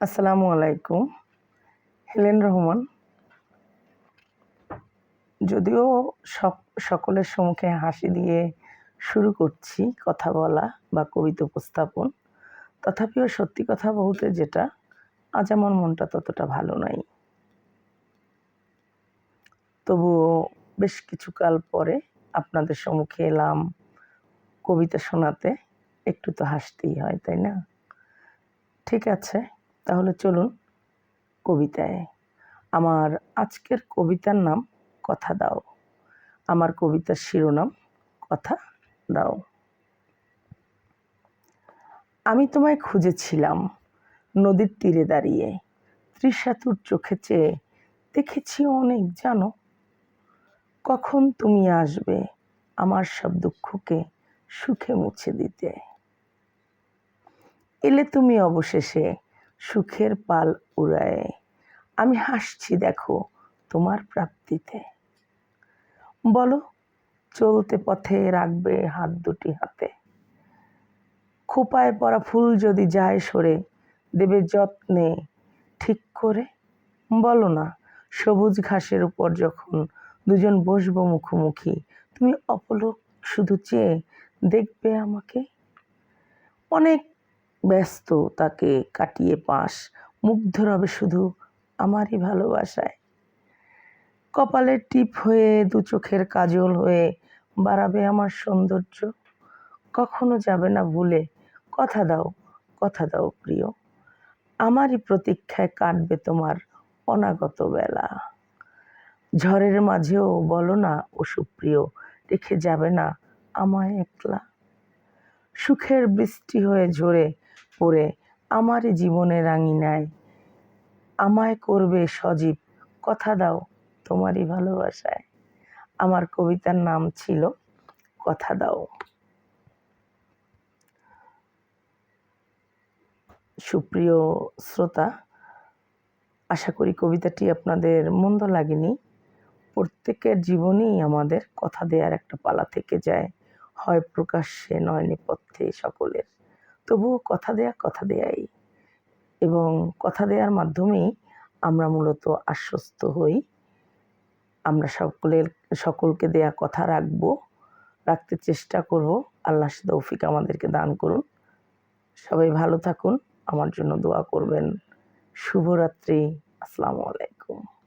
আসসালামু আলাইকুম। হেলেন রহমান। যদিও সক- সকলের সম্মুখে হাসি দিয়ে শুরু করছি কথা বলা বা কবিতা উপস্থাপন, তথাপিও সত্যি কথা বলতে যেটা আজ আমার মনটা ততটা ভালো নাই। তবুও বেশ কিছুকাল পরে আপনাদের সম্মুখে এলাম কবিতা শোনাতে, একটু তো হাসতেই হয়, তাই না? ঠিক আছে। তাহলে চলুন কবিতায়। আমার আজকের কবিতার নাম কথা দাও। আমার কবিতার শিরোনাম কথা দাও। আমি তোমায় খুঁজেছিলাম নদীর তীরে দাঁড়িয়ে। ত্রিশাতুর চোখে চেয়ে দেখেছি অনেক, জানো? কখন তুমি আসবে আমার সব দুঃখকে সুখে মুছে দিতে? এলে তুমি অবশেষে সুখের পাল উড়ায়। আমি হাসছি, দেখো, তোমার প্রাপ্তিতে। বলো, চলতে পথে রাখবে হাত দুটি হাতে। খোপায় পরা ফুল যদি যায় সরে, দেবে যত্নে ঠিক করে। বলো না, সবুজ ঘাসের উপর যখন দুজন বসবো মুখোমুখি, তুমি অপলক শুধু চেয়ে দেখবে আমাকে? অনেক ব্যস্ত, তাকে কাটিয়ে পাশ মুগ্ধ রবে শুধু আমারই ভালোবাসায়। কপালের টিপ হয়ে দু চোখের কাজল হয়ে বাড়াবে আমার সৌন্দর্য। কখনো যাবে না ভুলে, কথা দাও কথা দাও প্রিয়। আমারই প্রতীক্ষায় কাটবে তোমার অনাগত বেলা। ঝড়ের মাঝেও বলো না ও সুপ্রিয় রেখে যাবে না আমায় একলা। সুখের বৃষ্টি হয়ে ঝরে পড়ে আমারই জীবনের রাঙিনায় আমায় করবে সজীব, কথা দাও তোমারই ভালোবাসায়। আমার কবিতার নাম ছিল কথা দাও। সুপ্রিয় শ্রোতা, আশা করি কবিতাটি আপনাদের মন্দ লাগেনি। প্রত্যেকের জীবনেই আমাদের কথা দেওয়ার একটা পালা থেকে যায়। হয় প্রকাশ্যে, নয় নেপথ্যে সকলের। তবুও কথা দেয়া, কথা দেয়াই। এবং কথা দেওয়ার মাধ্যমেই আমরা মূলত আশ্বস্ত হই। আমরা সকলের, সকলকে দেয়া কথা রাখব, রাখতে চেষ্টা করব। আল্লাহ তৌফিক আমাদেরকে দান করুন। সবাই ভালো থাকুন। আমার জন্য দোয়া করবেন। শুভরাত্রি। আসসালামু আলাইকুম।